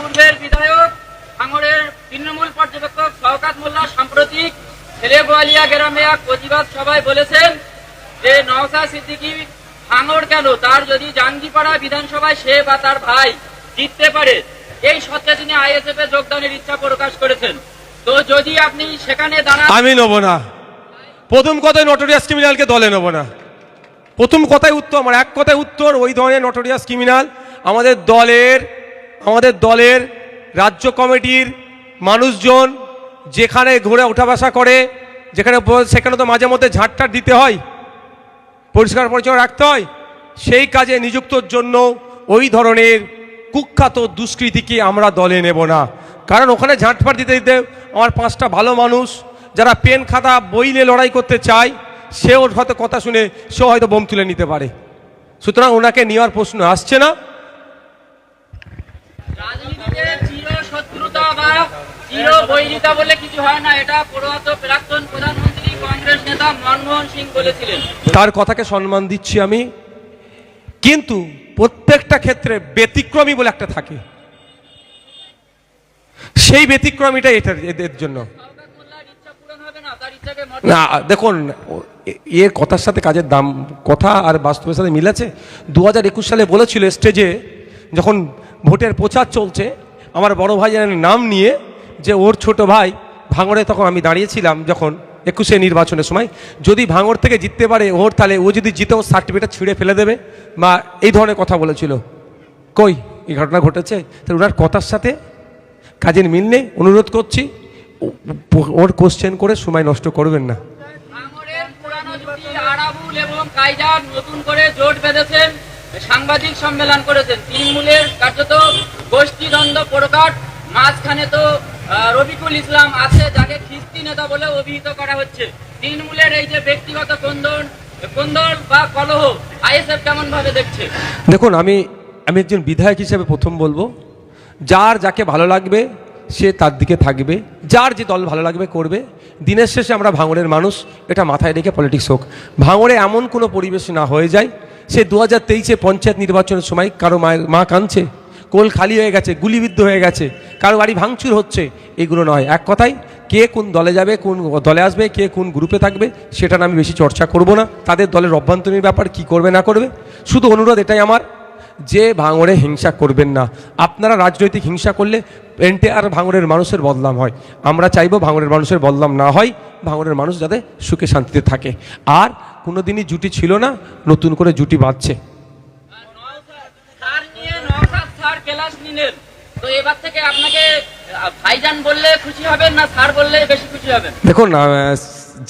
পূর্বের বিধায়ক, ভাঙড়ের তৃণমূল পর্যবেক্ষক শওকাত মোল্লা সাম্প্রতিক ছেলে গোয়ালিয়া গ্রামে এক প্রতিবাদ সভায় বলেছেন যে নওসা সিদ্দিকী ভাঙড় কেন? তার যদি জাঙ্গিপাড়া বিধানসভায় সে বা তার ভাই জিততে পারে, এই সত্ত্বে তিনি আইএসএফ এ যোগদানের ইচ্ছা প্রকাশ করেছেন। তো যদি আপনি সেখানে দাঁড়ান আমি নেব না। প্রথম কথায় নটোরিয়াস ক্রিমিনালকে দলে নেব না। প্রথম কথায় উত্তর আমার এক কথায় উত্তর, ওই ধরনের নটোরিয়াস ক্রিমিনাল আমাদের দলের আমাদের দলের রাজ্য কমিটির মানুষজন যেখানে ঘুরে ওঠা বসা করে, যেখানে সেখানে তো মাঝে মধ্যে ঝাঁটটাট দিতে হয়, পরিষ্কার পরিচ্ছন্ন রাখতে হয়, সেই কাজে নিযুক্তর জন্য ওই ধরনের কুখ্যাত দুষ্কৃতিকে আমরা দলে নেব না। কারণ ওখানে ঝাঁটফাট দিতে দিতে আমার পাঁচটা ভালো মানুষ, যারা পেন খাতা, বই নিয়ে লড়াই করতে চায়, সেও হয়তো কথা শুনে, সেও হয়তো বোম তুলে নিতে পারে। সুতরাং ওনাকে নেওয়ার প্রশ্ন আসছে না। বৈরিতা বলে কিছু হয় না, এটা প্রয়াত প্রাক্তন প্রধানমন্ত্রী কংগ্রেস নেতা মনমোহন সিং বলেছিলেন। তার কথাকে সম্মান দিচ্ছি আমি। কিন্তু প্রত্যেকটা ক্ষেত্রে ব্যতিক্রমী বলে একটা থাকে। সেই ব্যতিক্রমীটা এটা এদের জন্য। না, দেখুন, এ- কথার সাথে কাজের দাম, কথা আর বাস্তবের সাথে মিলেছে। দু হাজার একুশ সালে বলেছিল স্টেজে, যখন ভোটের প্রচার চলছে, আমার বড় ভাইয়ের নাম নিয়ে যে ওর ছোট ভাই ভাঙড়ে তখন আমি দাঁড়িয়েছিলাম যখন একুশে নির্বাচনের সময়। যদি ভাঙড় থেকে জিততে পারে ওর, তাহলে ও যদি জিতে, ওর সার্টিফিকেট ছিঁড়ে ফেলে দেবে বা এই ধরনের কথা বলেছিল। কই, এই ঘটনা ঘটেছে? তাহলে ওনার কথার সাথে কাজের মিল নেই, অনুরোধ করছি ওর কোশ্চেন করে সময় নষ্ট করবেন না। সাংবাদিক সম্মেলন করেছেন। তৃণমূলের কার্যত গোষ্ঠীদ্বন্দ্ব প্রকাট, মাঝখানে তো রফিকুল ইসলাম আছে, যাকে খিস্তি নেতা বলে অভিহিত করা হচ্ছে। তৃণমূলের এই যে ব্যক্তিগত কন্দন কন্দল বা কলহ, আইএসএফ কেমন ভাবে দেখছে? দেখুন, আমি আমি একজন বিধায়ক হিসেবে প্রথম বলব, যার যাকে ভালো লাগবে, সে তার দিকে থাকবে, যার যে দল ভালো লাগবে করবে। দিনের শেষে আমরা ভাঙড়ের মানুষ, এটা মাথায় রেখে পলিটিক্স হোক। ভাঙড়ে এমন কোনো পরিবেশ না হয়ে যায়, সে দু হাজার তেইশে পঞ্চায়েত নির্বাচনের সময় কারও মা কাঁদছে কোল খালি হয়ে গেছে, গুলিবিদ্ধ হয়ে গেছে, কারও বাড়ি ভাঙচুর হচ্ছে, এগুলো নয়। এক কথায়, কে কোন দলে যাবে, কোন দলে আসবে, কে কোন গ্রুপে থাকবে, সেটা আমি বেশি চর্চা করব না। তাদের দলের অভ্যন্তরীণ ব্যাপার কি করবে, না করবে, শুধু অনুরোধ এটাই আমার, যে ভাঙড়ে হিংসা করবেন না। আপনারা রাজনৈতিক হিংসা করলে এনটে আর ভাঙড়ের মানুষের বদলাম হয়। আমরা চাইব ভাঙড়ের মানুষের বদলাম না হয়, ভাঙড়ের মানুষ যাতে সুখে শান্তিতে থাকে। আর কোনো দিনই জুটি ছিল না, নতুন করে জুটি বাঁধছে স্যার নিয়ে নওশাদ স্যার নিলেন তো এবার থেকে আপনাকে ভাইজান বললে খুশি হবেন না স্যার বললে বেশি খুশি হবেন? দেখুন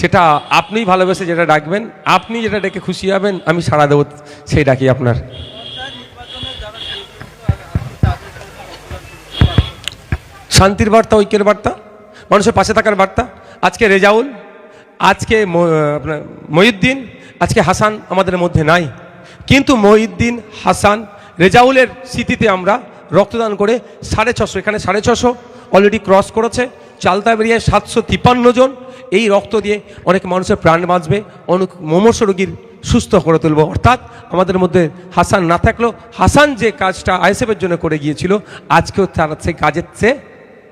যেটা আপনি ভালোবেসে যেটা ডাকবেন, আপনি যেটা ডেকে খুশি হবেন, আমি সাড়া দেবো সেই ডাকি আপনার। শান্তির বার্তা, ঐক্যের বার্তা, মানুষের পাশে থাকার বার্তা। আজকে রেজাউল, আজকে আপনার মহিউদ্দিন, আজকে হাসান আমাদের মধ্যে নাই। কিন্তু মহিউদ্দিন, হাসান, রেজাউলের স্মৃতিতে আমরা রক্তদান করে সাড়ে ছশো, এখানে সাড়ে ছশো অলরেডি ক্রস করেছে, চালতা বেরিয়ায় সাতশো তিপ্পান্ন জন। এই রক্ত দিয়ে অনেক মানুষের প্রাণ বাঁচবে, অনেক মোমস রোগীর সুস্থ করে তুলব। অর্থাৎ আমাদের মধ্যে হাসান না থাকলেও হাসান যে কাজটা আইএসএফের জন্য করে গিয়েছিল, আজকেও তারা সেই কাজের চেয়ে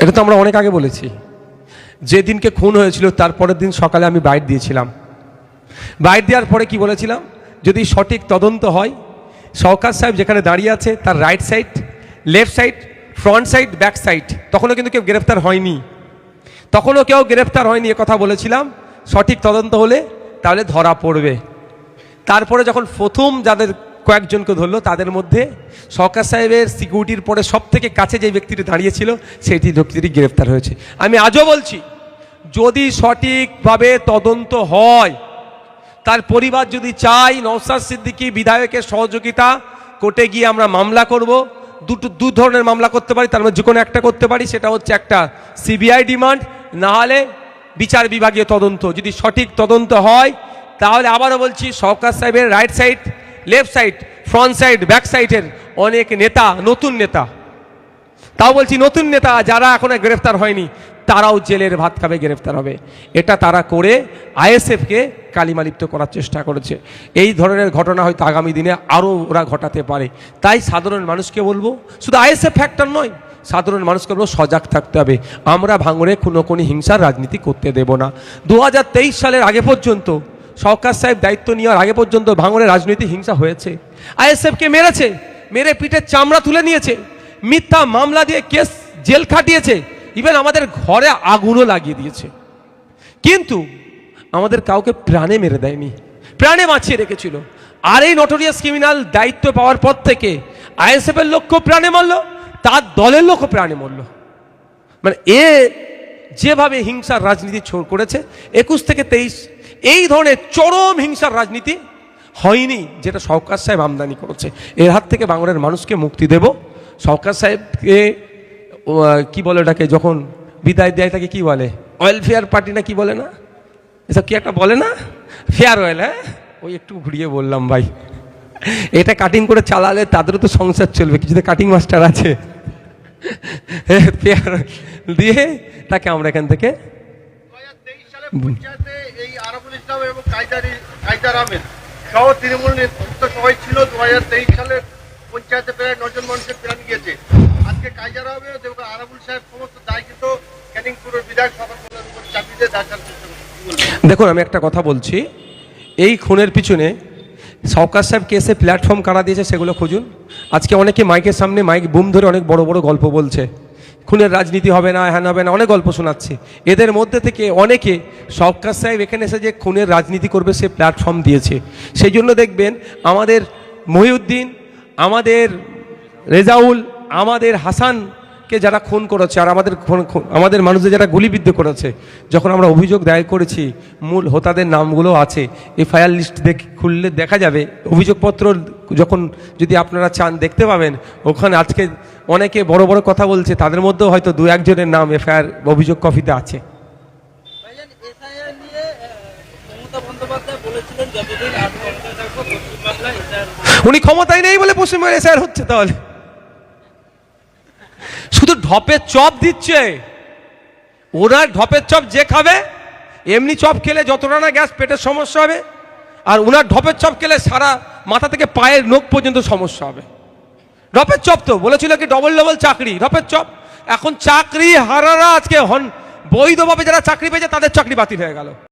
এটা তো আমরা অনেক আগে বলেছি। যেদিনকে খুন হয়েছিল তারপরের দিন সকালে আমি বাইট দিয়েছিলাম। বাইট দেওয়ার পরে কি বলেছিলাম? যদি সঠিক তদন্ত হয় সরকার সাহেব যেখানে দাঁড়িয়ে আছে, তার right side left side front side back side তখনও কিন্তু কেউ গ্রেফতার হয়নি। তখনও কেউ গ্রেফতার হয়নি, এ কথা বলেছিলাম। সঠিক তদন্ত হলে তাহলে ধরা পড়বে। তারপরে যখন প্রথম যাদের কয়েকজনকে ধরলো, তাদের মধ্যে সরকার সাহেবের সিকিউরিটির পরে সব থেকে কাছে যে ব্যক্তিটি দাঁড়িয়েছিল, সেইটি ব্যক্তিটি গ্রেফতার হয়েছে। আমি আজও বলছি, যদি সঠিকভাবে তদন্ত হয়, তার পরিবার যদি চাই নওসাদ সিদ্দিকী বিধায়কের সহযোগিতা, কোর্টে গিয়ে আমরা মামলা করব, দুটো, দু ধরনের মামলা করতে পারি, তার মধ্যে যে কোনো একটা করতে পারি, সেটা হচ্ছে একটা সিবিআই ডিমান্ড না হলে বিচার বিভাগীয় তদন্ত। যদি সঠিক তদন্ত হয়, তাহলে আবারও বলছি সরকার সাহেবের right side left side front side back সাইডের অনেক নেতা, নতুন নেতা। তাও বলছি নতুন নেতা যারা এখনও গ্রেফতার হয়নি, তারাও জেলের ভাত খাবে, গ্রেফতার হবে। এটা তারা করে আইএসএফকে কালিমালিপ্ত করার চেষ্টা করেছে। এই ধরনের ঘটনা হয়তো আগামী দিনে আরও ওরা ঘটাতে পারে। তাই সাধারণ মানুষকে বলব, শুধু আইএসএফ ফ্যাক্টর নয়, সাধারণ মানুষকে বলব, সজাগ থাকতে হবে। আমরা ভাঙড়ে কোনো কোনো হিংসার রাজনীতি করতে দেব না। দু হাজার তেইশ সালের আগে পর্যন্ত সরকার সাহেব দায়িত্ব নেওয়ার আগে পর্যন্ত ভাঙড়ে রাজনৈতিক হিংসা হয়েছে। আইএসএফকে মেরেছে, মেরে পিঠের চামড়া তুলে নিয়েছে, মিথ্যা মামলা দিয়ে কেস জেল খাটিয়েছে ইভেন আমাদের ঘরে আগুনও লাগিয়ে দিয়েছে। কিন্তু আমাদের কাউকে প্রাণে মেরে দেয়নি, প্রাণে বাঁচিয়ে রেখেছিল। আর এই নটোরিয়াস ক্রিমিনাল দায়িত্ব পাওয়ার পর থেকে আইএসএফ এর লক্ষ্য প্রাণে মরল, তার দলের লোকও প্রাণে মরল। মানে এ যেভাবে হিংসার রাজনীতি ছোড় করেছে, একুশ থেকে তেইশ এই ধরনের চরম হিংসার রাজনীতি হয়নি যেটা সরকার সাহেব আমদানি করেছে। এর হাত থেকে বাংলার মানুষকে মুক্তি দেব। সরকার সাহেবকে কি বলে ওটাকে, যখন বিদায় দেয় তাকে কি বলে? ওয়েলফেয়ার পার্টি না কি বলে না? এসব কি একটা বলে না? ফেয়ার ওয়েল হ্যাঁ? ওই একটু ঘুরিয়ে বললাম ভাই। এটা কাটিং করে চালালে তাদেরও তো সংসার চলবে কিছুতে কাটিং মাস্টার আছে। পেয়ার দিয়ে তাকে আমরা এখান থেকে পঞ্চায়েতে এই আরাবুল ইসলাম এবং কায়দার কায়দার আহমেদ সহ তৃণমূল নেতৃত্ব সবাই ছিল। দু হাজার তেইশ সালে পঞ্চায়েতে প্রায় নজন মানুষের প্রাণ গিয়েছে। আজকে কায়দার আহমেদ এবং আরাবুল সাহেব সমস্ত দায় কিন্তু ক্যানিংপুরের বিধায়ক সভার উপর চাপিয়ে দেওয়ার চেষ্টা করছে। কি বলবেন? দেখুন আমি একটা কথা বলছি। এই খুনের পিছনে সরকার সাহেব কেসে প্ল্যাটফর্ম কারা দিয়েছে সেগুলো খুঁজুন। আজকে অনেকে মাইকের সামনে মাইক বুম ধরে অনেক বড় বড় গল্প বলছে। খুনের রাজনীতি হবে না হ্যান হবে না, অনেক গল্প শোনাচ্ছে। এদের মধ্যে থেকে অনেকে সরকার সাহেব এখানে এসে যে খুনের রাজনীতি করবে সে প্ল্যাটফর্ম দিয়েছে। সেই জন্য দেখবেন আমাদের মহিউদ্দিন, আমাদের রেজাউল, আমাদের হাসানকে যারা খুন করেছে আর আমাদের আমাদের মানুষদের যারা গুলিবিদ্ধ করেছে, যখন আমরা অভিযোগ দায়ের করেছি, মূল হোতাদের নামগুলো আছে, এফআইআর লিস্ট দেখ, খুললে দেখা যাবে। অভিযোগপত্র যখন যদি আপনারা চান, দেখতে পাবেন, ওখানে আজকে অনেকে বড় বড় কথা বলছে তাদের মধ্যেও হয়তো দু একজনের নাম এফআইআর অভিযোগ কপিতে আছে। উনি ক্ষমতায় নেই বলে পশ্চিমবঙ্গের এসআইআর হচ্ছে তাহলে। শুধু ঢপের চপ দিচ্ছে। ওনার ঢপের চপ যে খাবে এমনি চপ খেলে যতটা না গ্যাস পেটের সমস্যা হবে আর ওনার ঢপের চপ খেলে সারা মাথা থেকে পায়ের নখ পর্যন্ত সমস্যা হবে। ঢপের চপ তো, বলেছিল কি ডবল ডবল চাকরি, রপের চপ। এখন চাকরি হারারা আজকে হন, বৈধভাবে যারা চাকরি পেয়েছে তাদের চাকরি বাতিল হয়ে গেল।